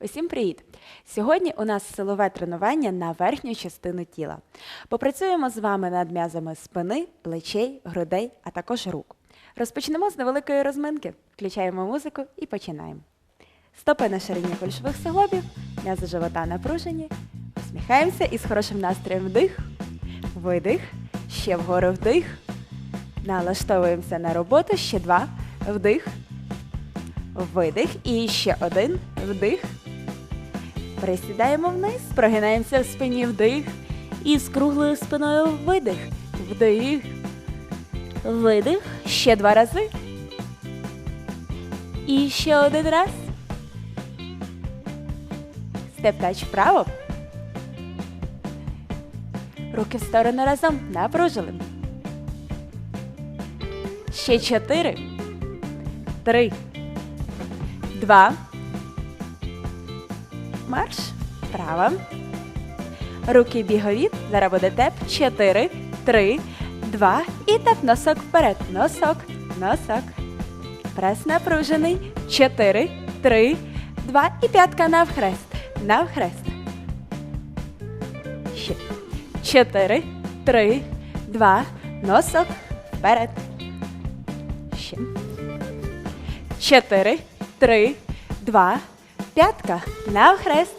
Усім привіт! Сьогодні у нас силове тренування на верхню частину тіла. Попрацюємо з вами над м'язами спини, плечей, грудей, а також рук. Розпочнемо з невеликої розминки. Включаємо музику і починаємо. Стопи на ширині кульшових суглобів, м'язи живота напружені. Усміхаємося і з хорошим настроєм вдих, видих, ще вгору вдих. Налаштовуємося на роботу. Ще два. Вдих. Видих. І ще один. Вдих. Присідаємо вниз, прогинаємося в спині вдих. І з круглою спиною видих. Вдих. Видих. Ще два рази. І ще один раз. Степ-тач вправо. Руки в сторону разом. Напружили. Ще чотири. Три. Два. Марш. Права. Руки бігові. Зараз буде теп. Чотири. Три. Два. І теп носок вперед. Носок. Носок. Прес напружений. Чотири. Три. Два. І п'ятка навхрест. Навхрест. Ще. Чотири. Три. Два. Носок. Вперед. Ще. Чотири, три, два, п'ятка. Навхрест.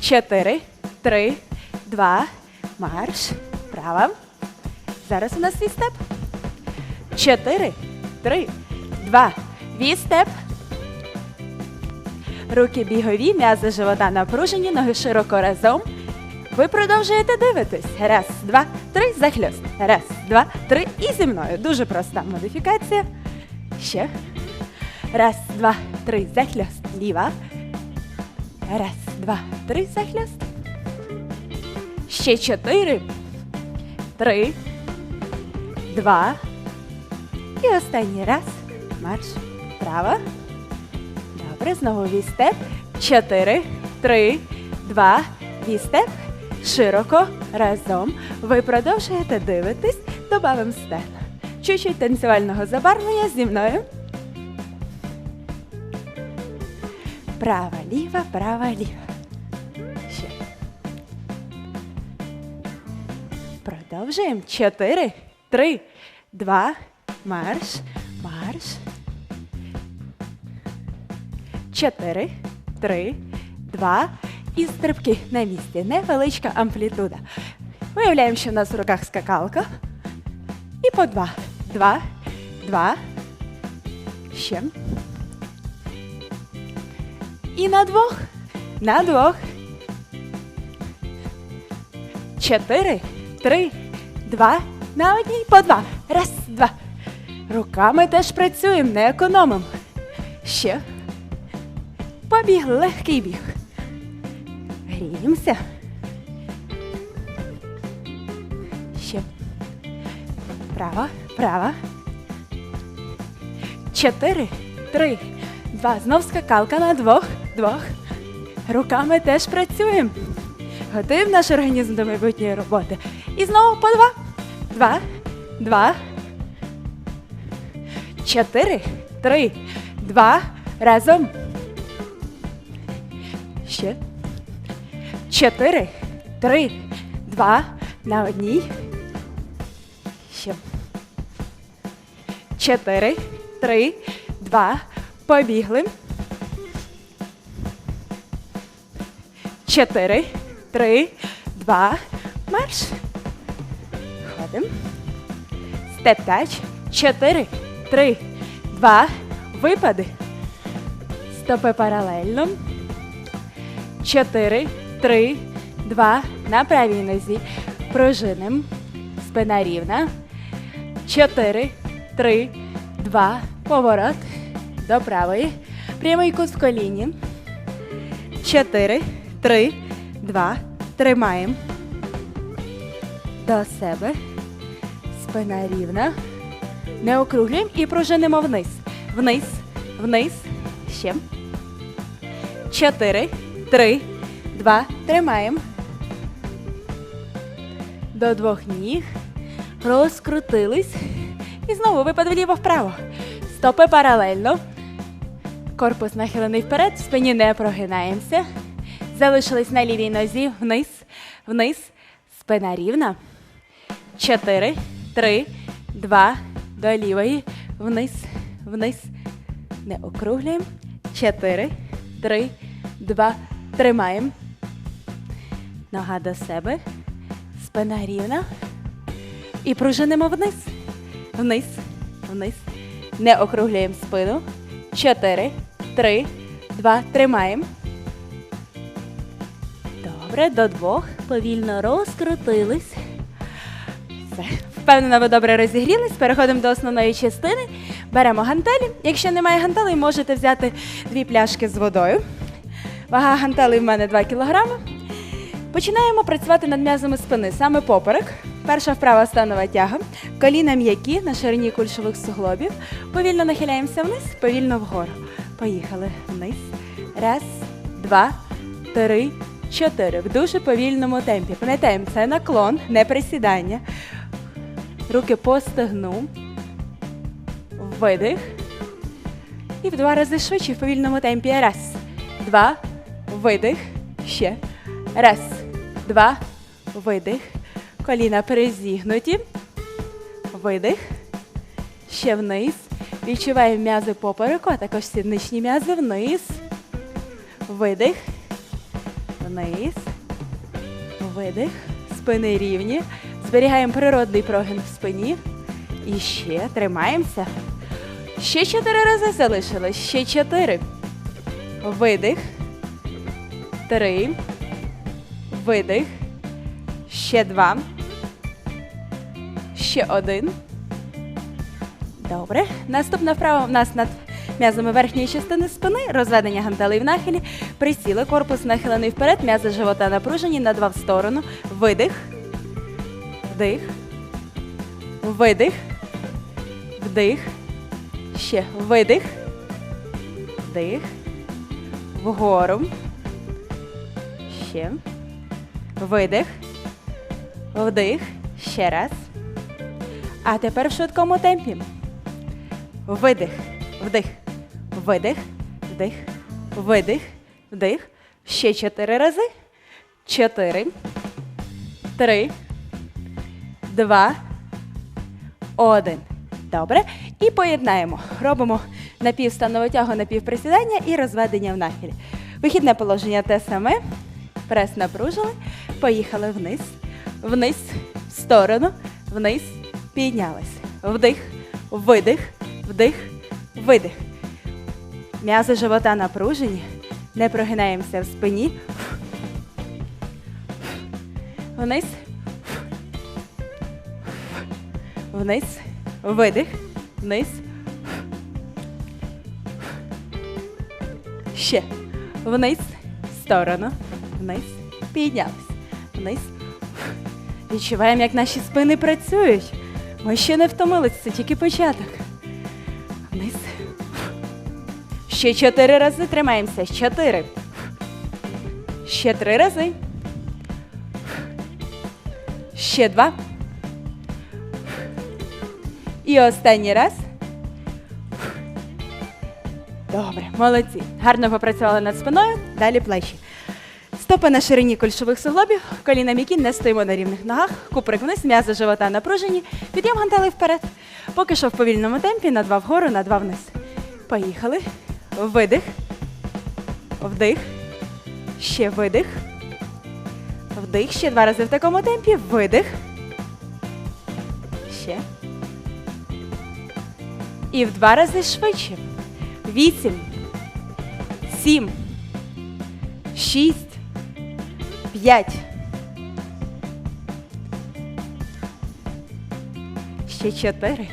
Чотири, три, два, марш. Права. Зараз у нас вістеп. Чотири, три, два, вістеп. Руки бігові, м'язи живота напружені, ноги широко разом. Ви продовжуєте дивитись. Раз, два, три, захльост. Раз, два, три. І зі мною. Дуже проста модифікація. Ще. Раз, два, три, захльост. Ліва. Раз, два, три, захльост. Ще чотири. Три. Два. І останній раз. Марш. Права. Добре, знову вістеп. Чотири, три, два, вістеп. Широко разом. Ви продовжуєте дивитись, добавимо стен. Чуть-чуть танцювального забарвлення зі мною. Права, ліва, права, ліва. Ще. Продовжуємо. Чотири, три, два, марш, марш. Чотири, три, два. І стрибки на місці. Невеличка амплітуда. Уявляємо, що в нас в руках скакалка. І по два. Два, два. Ще. І на двох. На двох. Чотири, три, два. На одній по два. Раз, два. Руками теж працюємо, не економимо. Ще. Побіг, легкий біг. Гріємося. Ще. Права, права. Чотири, три, два. Знов скакалка на двох, двох. Руками теж працюємо. Готуємо наш організм до майбутньої роботи. І знову по два. Два, два. Чотири, три, два. Разом. Ще. Чотири, три, два, на одній. Ще. Чотири, три, два. Побігли. Чотири, три, два. Марш. Ходимо. Степ-тач. Чотири, три, два. Випади. Стопи паралельно. Чотири, три, два. На правій нозі. Пружиним. Спина рівна. Чотири, три, два. Поворот. До правої. Прямий кут в коліні. Чотири, три, два. Тримаємо. До себе. Спина рівна. Не округлюємо і пружинимо вниз. Вниз, вниз. Ще. Чотири, три, два. Тримаємо. До двох ніг. Розкрутились. І знову випад вліво-вправо. Стопи паралельно. Корпус нахилений вперед, в спині не прогинаємося. Залишились на лівій нозі, вниз, вниз, спина рівна. Чотири, три, два, до лівої, вниз, вниз. Не округлюємо. Чотири, три, два, тримаємо. Нога до себе, спина рівна. І пружинимо вниз, вниз, вниз. Не округлюємо спину. Чотири, три, два, тримаємо. Добре, до двох. Повільно розкрутились. Все. Впевнена, ви добре розігрілись. Переходимо до основної частини. Беремо гантелі. Якщо немає гантелей, можете взяти дві пляшки з водою. Вага гантелей в мене 2 кг. Починаємо працювати над м'язами спини, саме поперек. Перша вправа станова тяга. Коліна м'які на ширині кульшових суглобів. Повільно нахиляємося вниз, повільно вгору. Поїхали вниз. Раз, два, три, чотири. В дуже повільному темпі. Пам'ятаємо, це наклон, не присідання. Руки по стегну. Видих. І в два рази швидше в повільному темпі. Раз, два, видих. Ще. Раз, два, видих. Коліна перезігнуті. Видих. Ще вниз. Відчуваємо м'язи попереку, а також сідничні м'язи вниз. Видих. Вниз. Видих. Спини рівні. Зберігаємо природний прогин в спині. І ще тримаємося. Ще чотири рази залишилось. Ще чотири. Видих. Три. Видих. Ще два. Ще один. Добре. Наступна вправа у нас над м'язами верхньої частини спини, розведення гантелей в нахилі. Присіли, корпус нахилений вперед, м'язи живота напружені на два в сторону. Видих. Вдих. Видих. Вдих. Ще видих. Вдих. Вгору. Ще. Видих. Вдих. Ще раз. А тепер в швидкому темпі. Видих. Вдих. Видих. Вдих. Видих. Вдих. Ще чотири рази. Чотири. Три. Два. Один. Добре. І поєднаємо. Робимо напівстанову тягу, напівприсідання і розведення в нахилі. Вихідне положення те саме. Прес напружили. Поїхали вниз. Вниз. В сторону. Вниз. Піднялись. Вдих. Видих. Вдих. Видих. М'язи живота напружені. Не прогинаємося в спині. Вниз. Вниз. Видих. Вниз. Ще. Вниз. Сторону. Вниз. Піднялись. Вниз. Відчуваємо, як наші спини працюють. Ми ще не втомились, це тільки початок. Вниз. Ще чотири рази тримаємося. Чотири. Ще три рази. Ще два. І останній раз. Добре, молодці. Гарно попрацювали над спиною. Далі плечі. Стопи на ширині кульшових суглобів, коліна м'які, не стоїмо на рівних ногах, куприк вниз, м'язи живота напружені, підйом гантелей вперед. Поки що в повільному темпі, на два вгору, на два вниз. Поїхали. Видих. Вдих. Ще видих. Вдих. Ще два рази в такому темпі. Видих. Ще. І в два рази швидше. Вісім. Сім. Шість. П'ять. Ще чотири.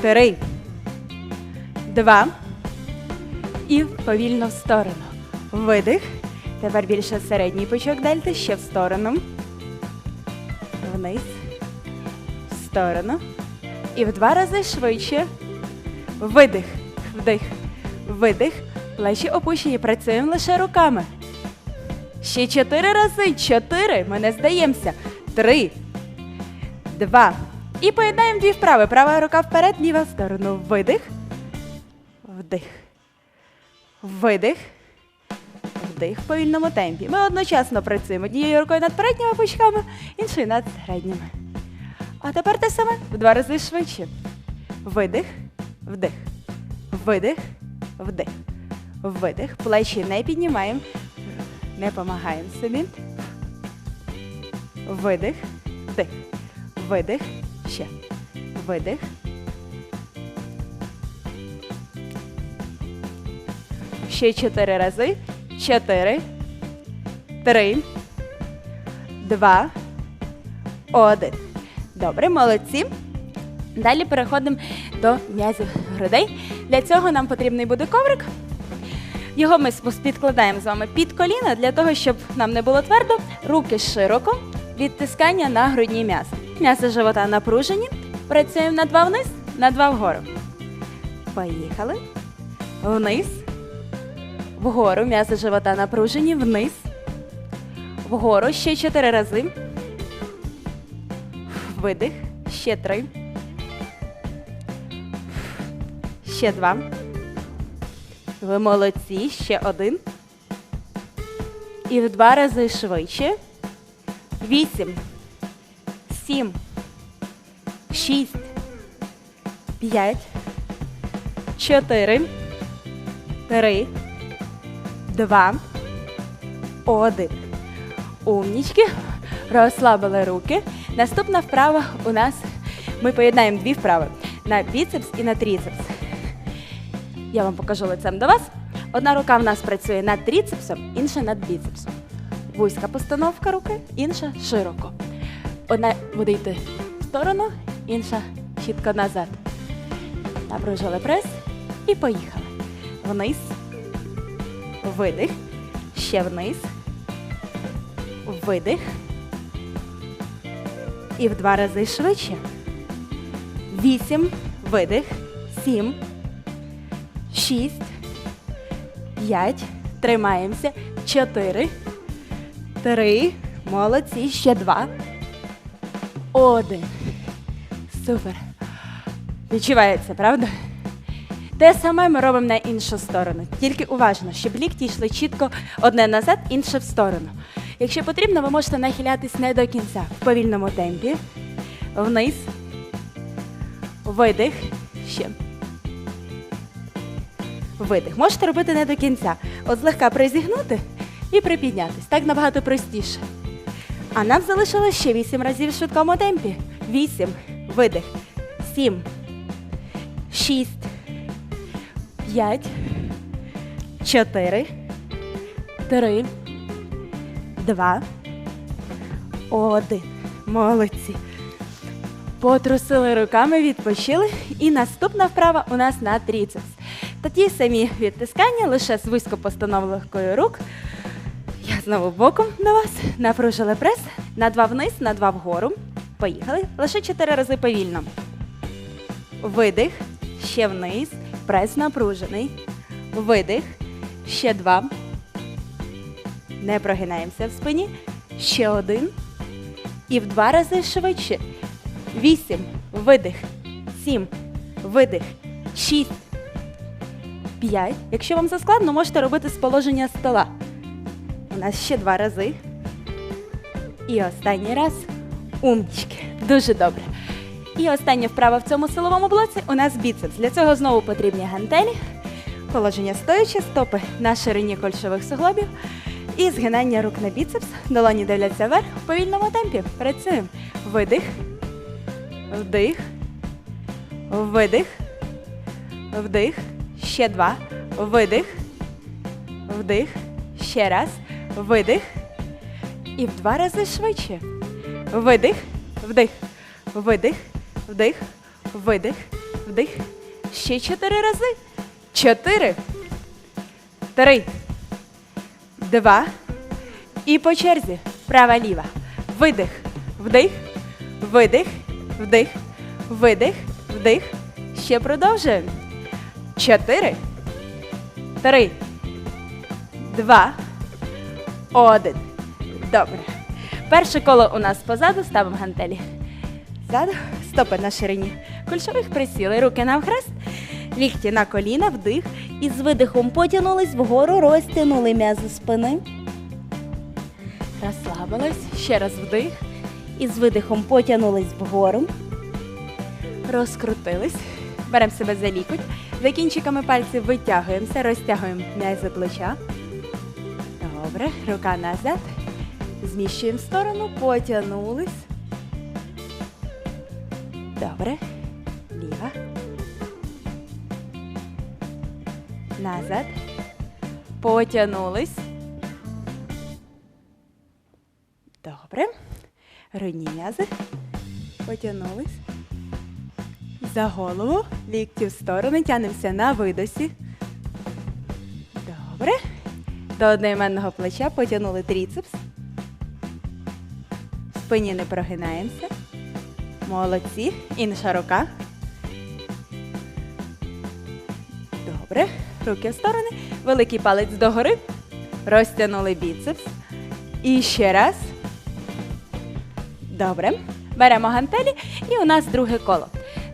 Три. Два. І повільно в сторону. Видих. Тепер більше середній пучок дельти. Ще в сторону. Вниз. В сторону. І в два рази швидше. Видих. Вдих. Видих. Плечі опущені. Працюємо лише руками. Ще чотири рази. Чотири. Ми не здаємося. Три. Два. І поєднаємо дві вправи. Права рука вперед, ліва в сторону. Видих. Вдих. Видих, вдих в повільному темпі. Ми одночасно працюємо однією рукою над передніми пучками, іншою над середніми. А тепер те саме в два рази швидше. Видих, вдих, видих, вдих, видих. Плечі не піднімаємо, не допомагаємо собі. Видих, вдих, видих, ще. Видих. Ще чотири рази. Чотири, три, два, один. Добре, молодці. Далі переходимо до м'язів грудей. Для цього нам потрібний буде коврик. Його ми підкладаємо з вами під коліна для того, щоб нам не було твердо. Руки широко, відтискання на грудні м'язи. М'язи живота напружені. Працюємо на два вниз, на два вгору. Поїхали. Вниз. Вгору. М'язи живота напружені. Вниз. Вгору. Ще чотири рази. Видих. Ще три. Ще два. Ви молодці. Ще один. І в два рази швидше. Вісім. Сім. Шість. П'ять. Чотири. Три. Два. Один. Умнічки. Розслабили руки. Наступна вправа у нас. Ми поєднаємо дві вправи на біцепс і на тріцепс. Я вам покажу лицем до вас. Одна рука в нас працює над тріцепсом, інша над біцепсом. Вузька постановка руки, інша широко. Одна буде йти в сторону, інша чітко назад. Напружили прес і поїхали. Вниз. Видих. Ще вниз. Видих. І в два рази швидше. Вісім. Видих. Сім. Шість. П'ять. Тримаємося. Чотири. Три. Молодці. Ще два. Один. Супер. Відчувається, правда? Те саме ми робимо на іншу сторону. Тільки уважно, щоб лікті йшли чітко одне назад, інше в сторону. Якщо потрібно, ви можете нахилятись не до кінця в повільному темпі. Вниз. Видих. Ще. Видих. Можете робити не до кінця. От злегка призігнути і припіднятись. Так набагато простіше. А нам залишилось ще 8 разів в швидкому темпі. 8. Видих. 7. 6. 5. 4. 3. 2. 1. Молодці. Потрусили руками, відпочили. І наступна вправа у нас на тріцепс. Та ті самі відтискання, лише з вузько постановленою рук. Я знову боком на вас. Напружили прес. На два вниз, на два вгору. Поїхали. Лише чотири рази повільно. Видих. Ще вниз. Прес напружений. Видих. Ще два. Не прогинаємося в спині. Ще один. І в два рази швидше. Вісім. Видих. Сім. Видих. Шість. П'ять. Якщо вам заскладно, можете робити з положення стола. У нас ще два рази. І останній раз. Умнічки. Дуже добре. І остання вправа в цьому силовому блоці у нас біцепс. Для цього знову потрібні гантелі, положення стоячи, стопи на ширині кольшових суглобів і згинання рук на біцепс. Долоні дивляться вверх в повільному темпі. Працюємо. Видих. Вдих. Видих. Вдих. Ще два. Видих. Вдих. Ще раз. Видих. І в два рази швидше. Видих. Вдих. Видих. Вдих. Видих. Вдих. Ще чотири рази. Чотири. Три. Два. І по черзі. Права ліва. Видих. Вдих. Видих. Вдих. Видих. Вдих. Ще продовжуємо. Чотири. Три. Два. Один. Добре. Перше коло у нас позаду. Ставимо гантелі. Ззаду. Стопи на ширині. Кульшових присіли. Руки навхрест. Лікті на коліна, вдих. І з видихом потягнулись вгору, розтягнули м'язи спини. Розслабились. Ще раз вдих. І з видихом потягнулись вгору. Розкрутились. Беремо себе за лікоть. За кінчиками пальців витягуємося, розтягуємо м'язи плеча. Добре, рука назад. Зміщуємо в сторону, потягнулись. Добре. Ліва. Назад. Потягнулись. Добре. Грудні м'язи. Потягнулись. За голову, лікті в сторони, тянемося на видосі. Добре. До одноіменного плеча потягнули тріцепс. В спині не прогинаємося. Молодці. Інша рука. Добре. Руки в сторони. Великий палець догори. Розтягнули біцепс. І ще раз. Добре. Беремо гантелі і у нас друге коло.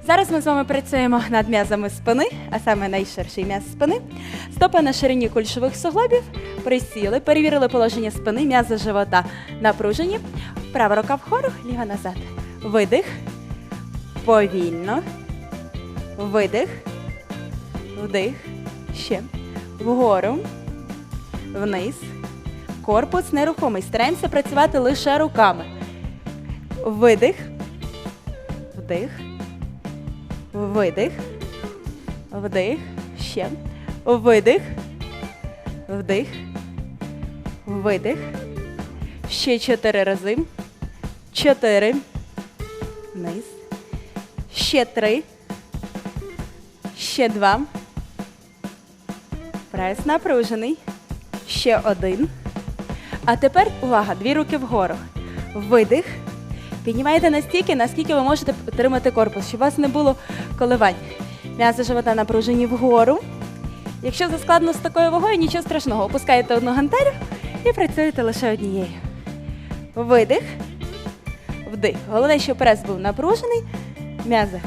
Зараз ми з вами працюємо над м'язами спини, а саме найширший м'яз спини. Стопи на ширині кульшових суглобів. Присіли, перевірили положення спини, м'язи живота напружені. Права рука вгору, ліва назад. Видих. Повільно. Видих. Вдих. Ще. Вгору. Вниз. Корпус нерухомий. Стараємося працювати лише руками. Видих. Вдих. Видих. Вдих. Ще. Видих. Вдих. Видих. Ще чотири рази. Чотири. Вниз. Ще три. Ще два. Прес напружений. Ще один. А тепер увага, дві руки вгору. Видих. Піднімайте настільки, наскільки ви можете отримати корпус, щоб у вас не було коливань. М'язи живота напружені вгору. Якщо заскладно з такою вагою, нічого страшного. Опускаєте одну гантелю і працюєте лише однією. Видих. Вдих. Головне, щоб прес був напружений. М'язи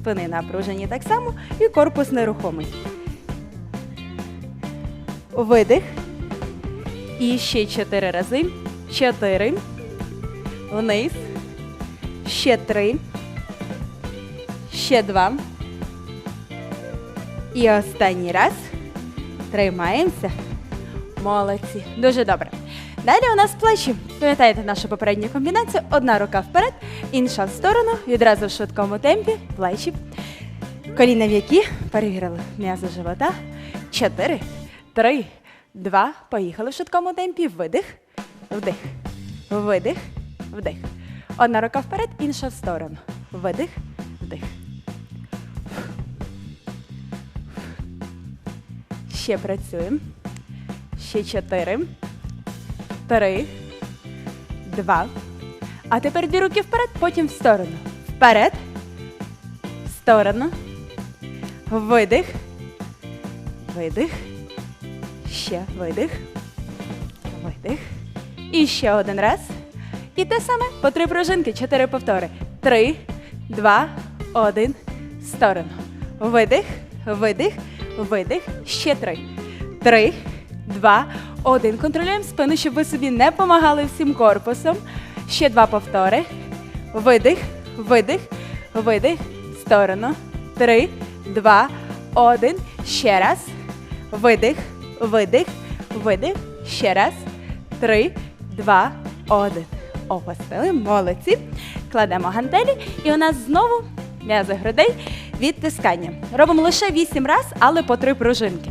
спини напружені так само і корпус нерухомий. Видих. І ще чотири рази. Чотири. Вниз. Ще три. Ще два. І останній раз. Тримаємося. Молодці. Дуже добре. Далі у нас плечі. Пам'ятаєте нашу попередню комбінацію? Одна рука вперед, інша в сторону. Відразу в швидкому темпі. Плечі. Коліна в'які. Перевірили м'язи живота. Чотири, три, два. Поїхали в швидкому темпі. Видих. Вдих. Видих. Вдих. Одна рука вперед, інша в сторону. Видих, вдих. Ще працюємо. Ще чотири. Три. Два. А тепер дві руки вперед, потім в сторону. Вперед. В сторону. Видих. Видих. Ще видих. Видих. І ще один раз. І те саме по три пружинки, чотири повтори. Три, два, один. В сторону. Видих, видих, видих. Ще три. Три, два, один. Контролюємо спину, щоб ви собі не помагали всім корпусом. Ще два повтори. Видих, видих, видих. Сторону. Три, два, один. Ще раз. Видих, видих, видих. Ще раз. Три, два, один. Опустили. Молодці. Кладемо гантелі. І у нас знову м'язи грудей відтискання. Робимо лише 8 разів, але по 3 пружинки.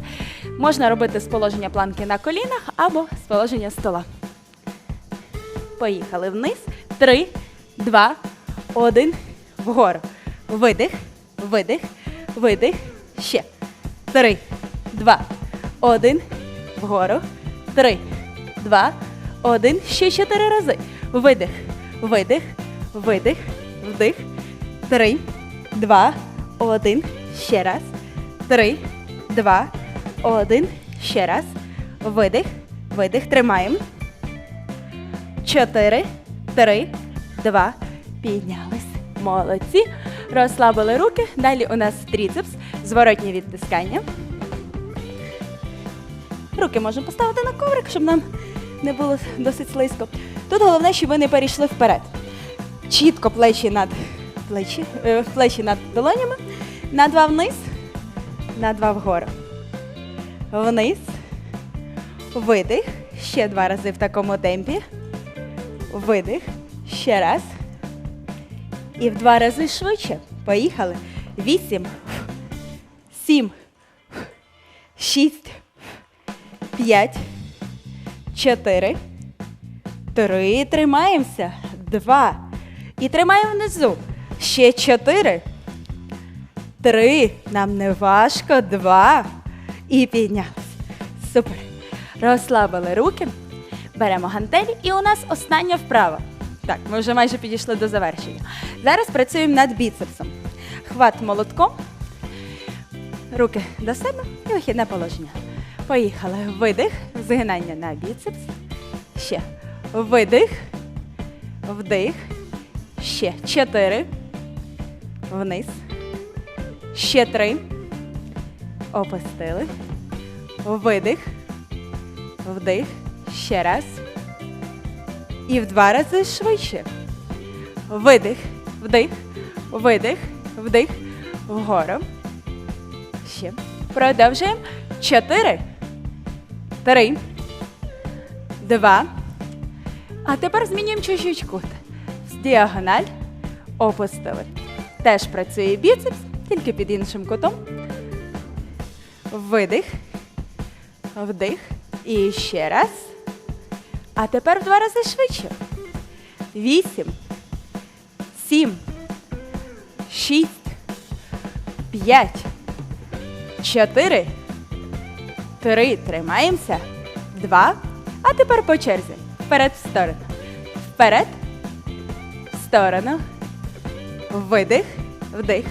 Можна робити з положення планки на колінах або з положення стола. Поїхали вниз. Три, два, один. Вгору. Видих, видих, видих. Ще. Три, два, один. Вгору. Три, два, один. Ще чотири рази. Видих, видих, видих, вдих. Три, два, один. Ще раз. Три, два, один. Ще раз. Видих, видих. Тримаємо. Чотири, три, два. Піднялись. Молодці. Розслабили руки. Далі у нас тріцепс. Зворотнє відтискання. Руки можемо поставити на коврик, щоб нам не було досить слизько. Тут головне, щоб ви не перейшли вперед. Чітко плечі над плечі, е, плечі над долонями. На два вниз, на два вгору. Вниз. Видих. Ще два рази в такому темпі. Видих. Ще раз. І в два рази швидше. Поїхали. Вісім. Сім. Шість. П'ять. Чотири. Три. Тримаємося. Два. І тримаємо внизу. Ще чотири. Три. Нам не важко. Два. І піднялись. Супер. Розслабили руки. Беремо гантелі, і у нас остання вправа. Так, ми вже майже підійшли до завершення. Зараз працюємо над біцепсом. Хват молотком. Руки до себе і вихідне положення. Поїхали. Видих, згинання на біцепс. Ще. Видих. Вдих. Ще. Чотири. Вниз. Ще три. Опустили. Видих. Вдих. Ще раз. І в два рази швидше. Видих. Вдих. Видих. Вдих. Вгору. Ще. Продовжуємо. Чотири. Три. Два. А тепер змінюємо кут. З діагональ. Опустили. Теж працює біцепс, тільки під іншим кутом. Видих. Вдих. І ще раз. А тепер в два рази швидше. Вісім. Сім. Шість. П'ять. Чотири. Три. Тримаємося. Два. А тепер по черзі. Вперед в сторону. Вперед. В сторону. Видих. Вдих.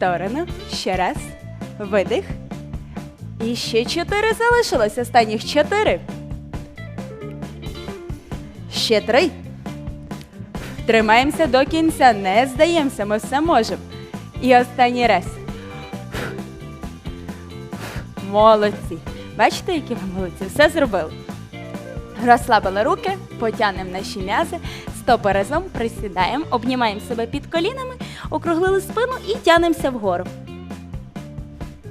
Сторону. Ще раз. Видих. І ще чотири залишилось. Останніх чотири. Ще три. Тримаємося до кінця, не здаємося, ми все можемо. І останній раз. Молодці. Бачите, які ви молодці? Все зробили. Розслабили руки, потягнемо наші м'язи, стопи присідаємо, обнімаємо себе під колінами, округлили спину і тягнемося вгору.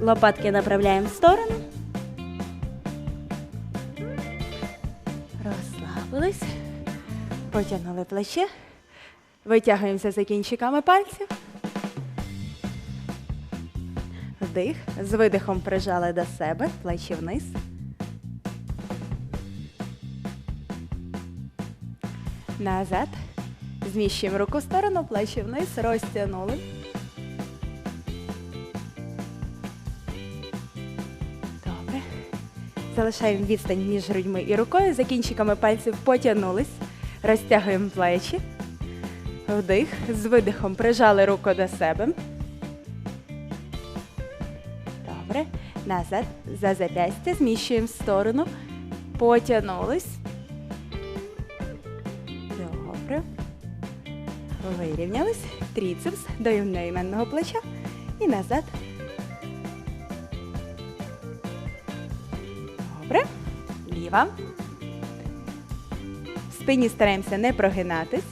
Лопатки направляємо в сторону. Розслабились. Потягнули плече. Витягуємося за кінчиками пальців. Вдих. З видихом прижали до себе, плечі вниз. Назад. Зміщуємо руку в сторону, плечі вниз, розтягнули. Добре. Залишаємо відстань між грудьми і рукою. За кінчиками пальців потягнулись. Розтягуємо плечі. Вдих. З видихом прижали руку до себе. Добре. Назад. За зап'ястя. Зміщуємо в сторону. Потягнулись. Вирівнялись. Тріцепс до одноіменного плеча. І назад. Добре. Ліва. В спині стараємося не прогинатись.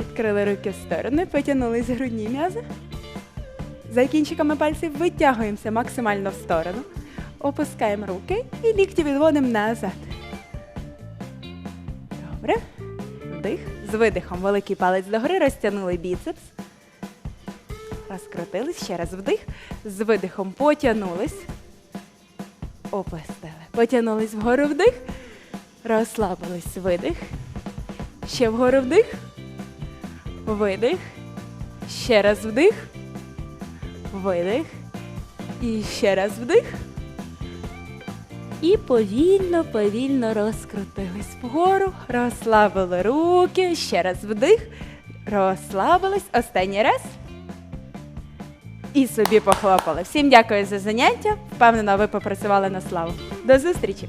Відкрили руки в сторони, потягнулись грудні м'язи. За кінчиками пальців витягуємося максимально в сторону. Опускаємо руки і лікті відводимо назад. Добре. Вдих. З видихом великий палець догори, розтягнули біцепс. Розкрутились. Ще раз вдих. З видихом потягнулись. Опустили. Потягнулись вгору вдих. Розслабились. Видих. Ще вгору вдих. Видих. Ще раз вдих. Видих. І ще раз вдих. І повільно, повільно розкрутились вгору, розслабили руки, ще раз вдих, розслабились, останній раз. І собі похлопали. Всім дякую за заняття. Впевнена, ви попрацювали на славу. До зустрічі!